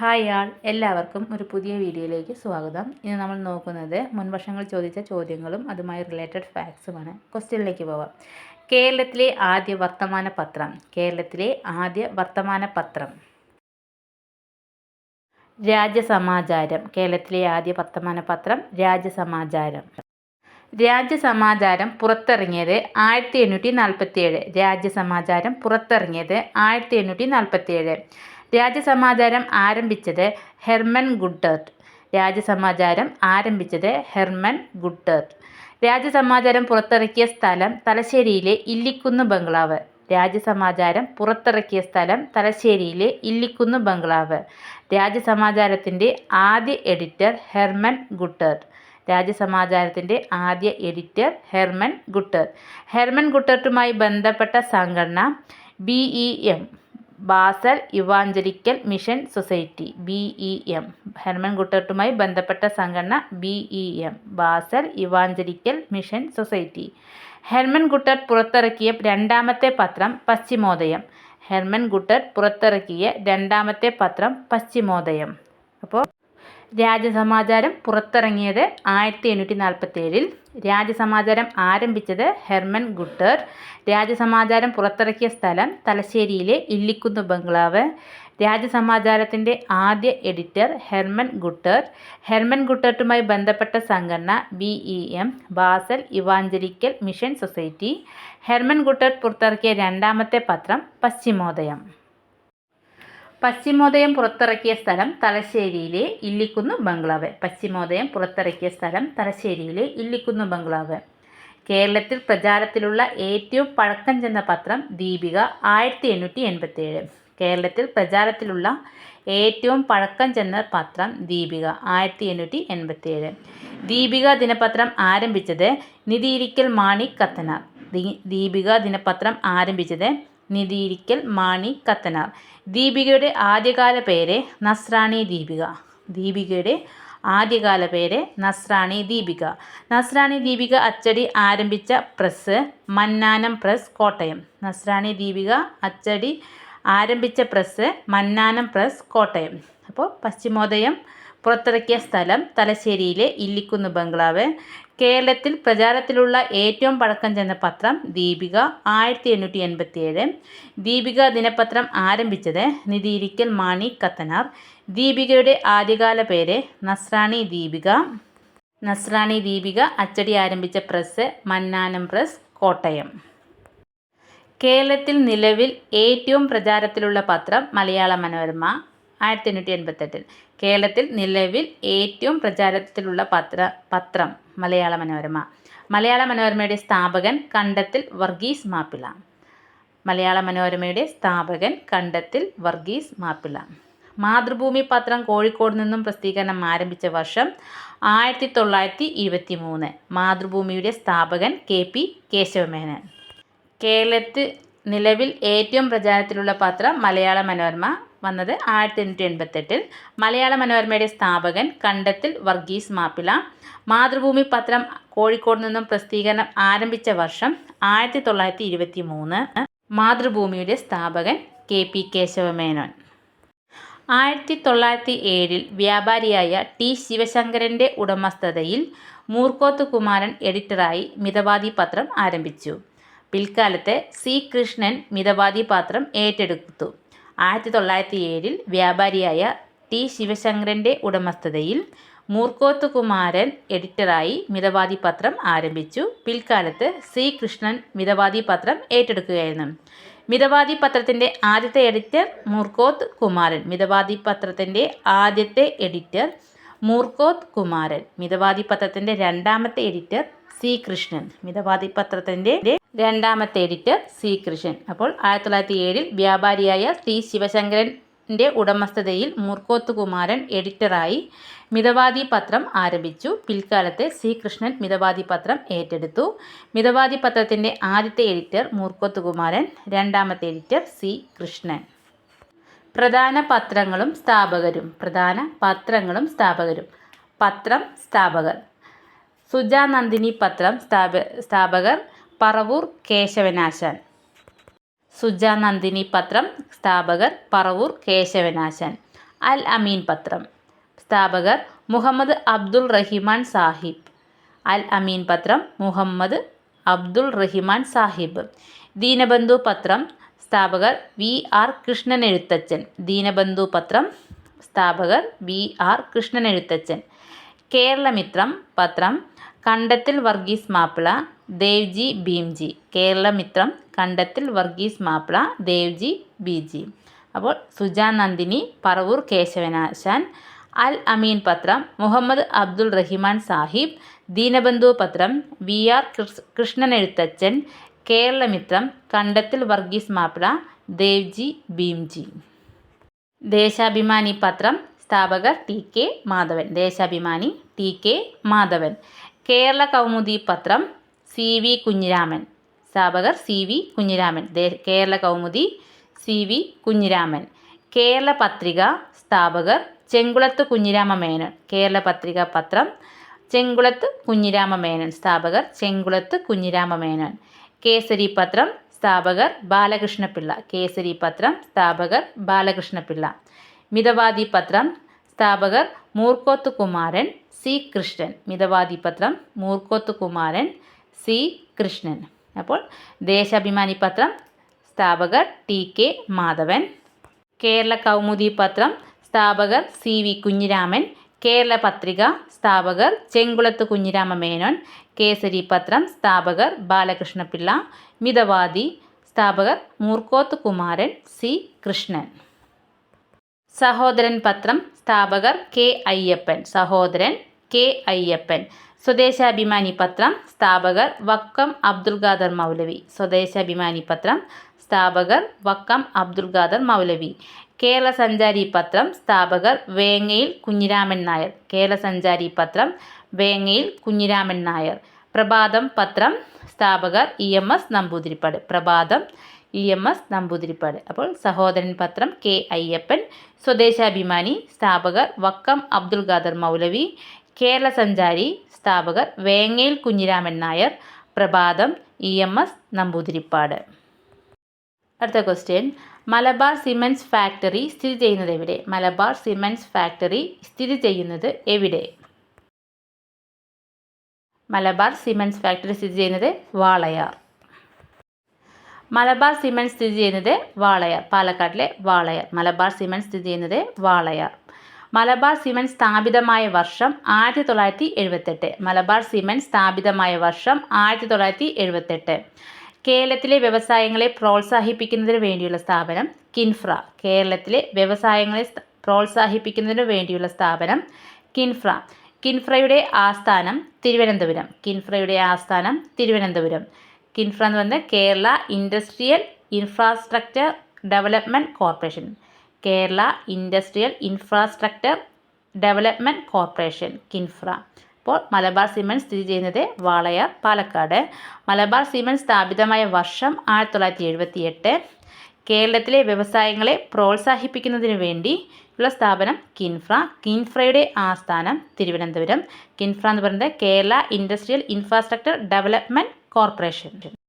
Hi ആൾ എല്ലാവർക്കും ഒരു പുതിയ വീഡിയോയിലേക്ക് സ്വാഗതം. ഇന്ന് നമ്മൾ നോക്കുന്നത് മുൻവർഷങ്ങൾ ചോദിച്ച ചോദ്യങ്ങളും അതുമായി റിലേറ്റഡ് ഫാക്ട്സുമാണ് ക്വസ്റ്റ്യനിലേക്ക് പോവാം. കേരളത്തിലെ ആദ്യ വർത്തമാന പത്രം. കേരളത്തിലെ ആദ്യ വർത്തമാന പത്രം. രാജ്യസമാചാരം. കേരളത്തിലെ ആദ്യ വർത്തമാന പത്രം രാജ്യസമാചാരം. രാജ്യസമാചാരം പുറത്തിറങ്ങിയത് ആയിരത്തി എണ്ണൂറ്റി നാൽപ്പത്തി ഏഴ് രാജ്യസമാചാരം പുറത്തിറങ്ങിയത് ആയിരത്തി എണ്ണൂറ്റി നാൽപ്പത്തി ഏഴ് രാജ്യസമാചാരം ആരംഭിച്ചത് ഹെർമൻ ഗുഡ്ഡർട്ട് രാജ്യസമാചാരം ആരംഭിച്ചത് ഹെർമൻ ഗുഡ്ഡർട്ട് രാജ്യസമാചാരം പുറത്തിറക്കിയ സ്ഥലം തലശ്ശേരിയിലെ ഇല്ലിക്കുന്ന് ബംഗ്ലാവ്. രാജ്യസമാചാരം പുറത്തിറക്കിയ സ്ഥലം തലശ്ശേരിയിലെ ഇല്ലിക്കുന്ന് ബംഗ്ലാവ്. രാജ്യസമാചാരത്തിന്റെ ആദ്യ എഡിറ്റർ ഹെർമൻ ഗുട്ടർട്ട്. രാജ്യസമാചാരത്തിന്റെ ആദ്യ എഡിറ്റർ ഹെർമൻ ഗുട്ടർ ഹെർമൻ ഗുട്ടർട്ടുമായി ബന്ധപ്പെട്ട സംഘടന B E M. Basel Evangelical Mission Society B E M. Hermann ഗുട്ടർട്ടുമായി ബന്ധപ്പെട്ട സംഘടന B E M. Basel Evangelical Mission Society. Hermann Gundert പുറത്തിറക്കിയ രണ്ടാമത്തെ പത്രം പശ്ചിമോദയം. ഹെർമൻ ഗുട്ടർട്ട് പുറത്തിറക്കിയ രണ്ടാമത്തെ പത്രം പശ്ചിമോദയം. അപ്പോൾ രാജ്യസമാചാരം പുറത്തിറങ്ങിയത് ആയിരത്തി എണ്ണൂറ്റി നാൽപ്പത്തി ഏഴിൽ രാജ്യസമാചാരം ആരംഭിച്ചത് ഹെർമൻ ഗുട്ടർ. രാജസമാചാരം പുറത്തിറക്കിയ സ്ഥലം തലശ്ശേരിയിലെ ഇല്ലിക്കുന്ന് ബംഗ്ലാവ്. രാജസമാചാരത്തിന്റെ ആദ്യ എഡിറ്റർ ഹെർമൻ ഗുട്ടർ. ഹെർമൻ ഗുട്ടർട്ടുമായി ബന്ധപ്പെട്ട സംഘടന B E M Basel Evangelical Mission Society. Hermann Gundert പുറത്തിറക്കിയ രണ്ടാമത്തെ പത്രം പശ്ചിമോദയം. പശ്ചിമോദയം പുറത്തിറക്കിയ സ്ഥലം തലശ്ശേരിയിലെ ഇല്ലിക്കുന്ന് ബംഗ്ലാവ്. പശ്ചിമോദയം പുറത്തിറക്കിയ സ്ഥലം തലശ്ശേരിയിലെ ഇല്ലിക്കുന്ന് ബംഗ്ലാവ്. കേരളത്തിൽ പ്രചാരത്തിലുള്ള ഏറ്റവും പഴക്കം ചെന്ന പത്രം ദീപിക ആയിരത്തി എണ്ണൂറ്റി എൺപത്തേഴ് കേരളത്തിൽ പ്രചാരത്തിലുള്ള ഏറ്റവും പഴക്കം ചെന്ന പത്രം ദീപിക ആയിരത്തി എണ്ണൂറ്റി എൺപത്തേഴ് ദീപിക ദിനപത്രം ആരംഭിച്ചത് നിതിയിരിക്കൽ മാണി കത്തനാർ. ദീപിക ദിനപത്രം ആരംഭിച്ചത് നിതിയിരിക്കൽ മാണി കത്തനാർ. ദീപികയുടെ ആദ്യകാല പേര് നസ്രാണി ദീപിക. ദീപികയുടെ ആദ്യകാല പേര് നസ്രാണി ദീപിക. നസ്രാണി ദീപിക അച്ചടി ആരംഭിച്ച പ്രസ് മന്നാനം പ്രസ് കോട്ടയം. നസ്രാണി ദീപിക അച്ചടി ആരംഭിച്ച പ്രസ് മന്നാനം പ്രസ് കോട്ടയം. അപ്പോൾ പശ്ചിമോദയം പുറത്തിറക്കിയ സ്ഥലം തലശ്ശേരിയിലെ ഇല്ലിക്കുന്ന് ബംഗ്ലാവ്. കേരളത്തിൽ പ്രചാരത്തിലുള്ള ഏറ്റവും പഴക്കം ചെന്ന പത്രം ദീപിക ആയിരത്തി എണ്ണൂറ്റി എൺപത്തി ഏഴ് ദീപിക ദിനപത്രം ആരംഭിച്ചത് നിതിയിരിക്കൽ മാണി കത്തനാർ. ദീപികയുടെ ആദ്യകാല പേര് നസ്രാണി ദീപിക. നസ്രാണി ദീപിക അച്ചടി ആരംഭിച്ച പ്രസ് മന്നാനം പ്രസ് കോട്ടയം. കേരളത്തിൽ നിലവിൽ ഏറ്റവും പ്രചാരത്തിലുള്ള പത്രം മലയാള മനോരമ. ആയിരത്തി എണ്ണൂറ്റി എൺപത്തെട്ടിൽ കേരളത്തിൽ നിലവിൽ ഏറ്റവും പ്രചാരത്തിലുള്ള പത്ര പത്രം മലയാള മനോരമ. മലയാള മനോരമയുടെ സ്ഥാപകൻ കണ്ടത്തിൽ വർഗീസ് മാപ്പിള. മലയാള മനോരമയുടെ സ്ഥാപകൻ കണ്ടത്തിൽ വർഗീസ് മാപ്പിള. മാതൃഭൂമി പത്രം കോഴിക്കോട് നിന്നും പ്രസിദ്ധീകരണം ആരംഭിച്ച വർഷം ആയിരത്തി തൊള്ളായിരത്തി ഇരുപത്തി മൂന്ന് മാതൃഭൂമിയുടെ സ്ഥാപകൻ കെ പി കേശവമേനൻ. കേരളത്തിൽ നിലവിൽ ഏറ്റവും പ്രചാരത്തിലുള്ള പത്രം മലയാള മനോരമ വന്നത് ആയിരത്തി എണ്ണൂറ്റി എൺപത്തെട്ടിൽ മലയാള മനോരമയുടെ സ്ഥാപകൻ കണ്ടത്തിൽ വർഗീസ് മാപ്പിള. മാതൃഭൂമി പത്രം കോഴിക്കോട് നിന്നും പ്രസിദ്ധീകരണം ആരംഭിച്ച വർഷം ആയിരത്തി തൊള്ളായിരത്തി ഇരുപത്തി മൂന്ന് മാതൃഭൂമിയുടെ സ്ഥാപകൻ കെ പി കേശവമേനോൻ. ആയിരത്തി തൊള്ളായിരത്തി ഏഴിൽ വ്യാപാരിയായ ടി ശിവശങ്കരന്റെ ഉടമസ്ഥതയിൽ മൂർക്കോത്ത് കുമാരൻ എഡിറ്ററായി മിതവാദി പത്രം ആരംഭിച്ചു. പിൽക്കാലത്തെ സി കൃഷ്ണൻ മിതവാദി പത്രം ഏറ്റെടുത്തു. ആയിരത്തി തൊള്ളായിരത്തി ഏഴിൽ വ്യാപാരിയായ ടി ശിവശങ്കരന്റെ ഉടമസ്ഥതയിൽ മൂർക്കോത്ത് കുമാരൻ എഡിറ്ററായി മിതവാദി പത്രം ആരംഭിച്ചു. പിൽക്കാലത്ത് സി കൃഷ്ണൻ മിതവാദി പത്രം ഏറ്റെടുക്കുകയായിരുന്നു. മിതവാദി പത്രത്തിന്റെ ആദ്യത്തെ എഡിറ്റർ മൂർക്കോത്ത് കുമാരൻ. മിതവാദി പത്രത്തിന്റെ ആദ്യത്തെ എഡിറ്റർ മൂർക്കോത്ത് കുമാരൻ. മിതവാദി പത്രത്തിന്റെ രണ്ടാമത്തെ എഡിറ്റർ സി കൃഷ്ണൻ മിതവാദി പത്രത്തിന്റെ രണ്ടാമത്തെ എഡിറ്റർ സി കൃഷ്ണൻ അപ്പോൾ ആയിരത്തി തൊള്ളായിരത്തി ഏഴിൽ വ്യാപാരിയായ ടി ശിവശങ്കരന്റെ ഉടമസ്ഥതയിൽ മുർക്കോത്ത് കുമാരൻ എഡിറ്ററായി മിതവാദി പത്രം ആരംഭിച്ചു. പിൽക്കാലത്തെ സി കൃഷ്ണൻ മിതവാദി പത്രം ഏറ്റെടുത്തു. മിതവാദി പത്രത്തിന്റെ ആദ്യത്തെ എഡിറ്റർ മൂർക്കോത്ത് കുമാരൻ രണ്ടാമത്തെ എഡിറ്റർ സി കൃഷ്ണൻ പ്രധാന പത്രങ്ങളും സ്ഥാപകരും. പ്രധാന പത്രങ്ങളും സ്ഥാപകരും. പത്രം സ്ഥാപകർ. സുജാനന്ദിനി പത്രം സ്ഥാപ സ്ഥാപകർ. പറവൂർ കേശവനാശാൻ. സുജാനന്ദിനി പത്രം സ്ഥാപകർ പറവൂർ കേശവനാശാൻ. അൽ അമീൻ പത്രം. സ്ഥാപകർ മുഹമ്മദ് അബ്ദുൾ റഹിമാൻ സാഹിബ്. അൽ അമീൻ പത്രം മുഹമ്മദ് അബ്ദുൾ റഹിമാൻ സാഹിബ്. ദീനബന്ധു പത്രം സ്ഥാപകർ വി ആർ കൃഷ്ണൻ എഴുത്തച്ഛൻ ദീനബന്ധു പത്രം സ്ഥാപകർ വി ആർ കൃഷ്ണൻ എഴുത്തച്ഛൻ കേരളമിത്രം പത്രം കണ്ടത്തിൽ വർഗീസ് മാപ്പിള ദേവ്ജി ഭീംജി. കേരളമിത്രം കണ്ടത്തിൽ വർഗീസ് മാപ്പിള ദേവ്ജി ബിജി. അപ്പോൾ സുജാ നന്ദിനി പറവൂർ കേശവനാശാൻ അൽ അമീൻ പത്രം മുഹമ്മദ് അബ്ദുൾ റഹിമാൻ സാഹിബ് ദീനബന്ധു പത്രം വി ആർ കൃഷ്ണൻ എഴുത്തച്ഛൻ കേരളമിത്രം കണ്ടത്തിൽ വർഗീസ് മാപ്പിള ദേവ്ജി ഭീംജി. ദേശാഭിമാനി പത്രം സ്ഥാപകർ T K Madhavan. Deshabhimani T K Madhavan. Kerala Kaumudi പത്രം C V Kunhiraman. സ്ഥാപകർ C V Kunhiraman. Kerala Kaumudi C V Kunhiraman. Kerala Patrika സ്ഥാപകർ ചെങ്കുളത്ത് Kunhirama Menon. Kerala പത്രിക പത്രം ചെങ്കുളത്ത് കുഞ്ഞിരാമ മേനൻ. സ്ഥാപകർ ചെങ്കുളത്ത് കുഞ്ഞിരാമ മേനൻ. കേസരി പത്രം സ്ഥാപകർ ബാലകൃഷ്ണപിള്ള. കേസരി പത്രം സ്ഥാപകർ ബാലകൃഷ്ണപിള്ള. മിതവാദി പത്രം സ്ഥാപകർ മൂർക്കോത്ത് കുമാരൻ സി കൃഷ്ണൻ. മിതവാദി പത്രം മൂർക്കോത്ത് കുമാരൻ സി കൃഷ്ണൻ. അപ്പോൾ ദേശാഭിമാനി പത്രം സ്ഥാപകർ ടി കെ മാധവൻ. കേരള കൗമുദി പത്രം സ്ഥാപകർ സി വി കുഞ്ഞിരാമൻ. കേരള പത്രിക സ്ഥാപകർ ചെങ്കുളത്ത് കുഞ്ഞിരാമ മേനോൻ. കേസരി പത്രം സ്ഥാപകർ ബാലകൃഷ്ണപിള്ള. മിതവാദി സ്ഥാപകർ മൂർക്കോത്ത് കുമാരൻ സി കൃഷ്ണൻ. സഹോദരൻ പത്രം സ്ഥാപകർ കെ അയ്യപ്പൻ. സഹോദരൻ കെ അയ്യപ്പൻ. സ്വദേശാഭിമാനി പത്രം സ്ഥാപകർ വക്കം അബ്ദുൽ ഖാദർ മൗലവി. സ്വദേശാഭിമാനി പത്രം സ്ഥാപകർ വക്കം അബ്ദുൽ ഖാദർ മൗലവി. കേരള സഞ്ചാരി പത്രം സ്ഥാപകർ വേങ്ങയിൽ കുഞ്ഞിരാമൻ നായർ. കേരള സഞ്ചാരി പത്രം വേങ്ങയിൽ കുഞ്ഞിരാമൻ നായർ. പ്രഭാതം പത്രം സ്ഥാപകർ E M S Namboodiripad. Prabhatham E M S Namboodiripad. അപ്പോൾ സഹോദരൻ പത്രം കെ അയ്യപ്പൻ സ്വദേശാഭിമാനി സ്ഥാപകർ വക്കം അബ്ദുൽ ഖാദർ മൗലവി കേരള സഞ്ചാരി സ്ഥാപകർ വേങ്ങയിൽ കുഞ്ഞിരാമൻ നായർ പ്രഭാതം ഇ എം എസ് നമ്പൂതിരിപ്പാട്. അടുത്ത ക്വസ്റ്റ്യൻ മലബാർ സിമെൻസ് ഫാക്ടറി സ്ഥിതി ചെയ്യുന്നത് എവിടെ? മലബാർ സിമെൻസ് ഫാക്ടറി സ്ഥിതി ചെയ്യുന്നത് എവിടെ? മലബാർ സിമെൻസ് ഫാക്ടറി സ്ഥിതി ചെയ്യുന്നത് വാളയാർ. മലബാർ സിമെൻസ് സ്ഥിതി ചെയ്യുന്നത് വാളയാർ പാലക്കാട്ടിലെ വാളയാർ. മലബാർ സിമെൻസ് സ്ഥിതി ചെയ്യുന്നത് വാളയാർ. മലബാർ സിമൻസ് സ്ഥാപിതമായ വർഷം ആയിരത്തി തൊള്ളായിരത്തി എഴുപത്തെട്ട് മലബാർ സിമൻസ് സ്ഥാപിതമായ വർഷം ആയിരത്തി തൊള്ളായിരത്തി എഴുപത്തെട്ട് കേരളത്തിലെ വ്യവസായങ്ങളെ പ്രോത്സാഹിപ്പിക്കുന്നതിന് വേണ്ടിയുള്ള സ്ഥാപനം കിൻഫ്ര. കേരളത്തിലെ വ്യവസായങ്ങളെ പ്രോത്സാഹിപ്പിക്കുന്നതിന് വേണ്ടിയുള്ള സ്ഥാപനം കിൻഫ്ര. കിൻഫ്രയുടെ ആസ്ഥാനം തിരുവനന്തപുരം. കിൻഫ്രയുടെ ആസ്ഥാനം തിരുവനന്തപുരം. കിൻഫ്ര എന്ന് പറയുന്നത് Kerala industrial infrastructure development corporation. Kerala industrial infrastructure development corporation Kinfra. അപ്പോൾ മലബാർ സിമെന്റ് സ്ഥിതി ചെയ്യുന്നത് വാളയാർ പാലക്കാട്. മലബാർ സിമെന്റ് സ്ഥാപിതമായ വർഷം ആയിരത്തി തൊള്ളായിരത്തി എഴുപത്തി എട്ട് കേരളത്തിലെ വ്യവസായങ്ങളെ പ്രോത്സാഹിപ്പിക്കുന്നതിന് വേണ്ടി ഉള്ള സ്ഥാപനം കിൻഫ്ര. കിൻഫ്രയുടെ ആസ്ഥാനം തിരുവനന്തപുരം. കിൻഫ്ര എന്ന് പറയുന്നത് Kerala industrial infrastructure development corporation.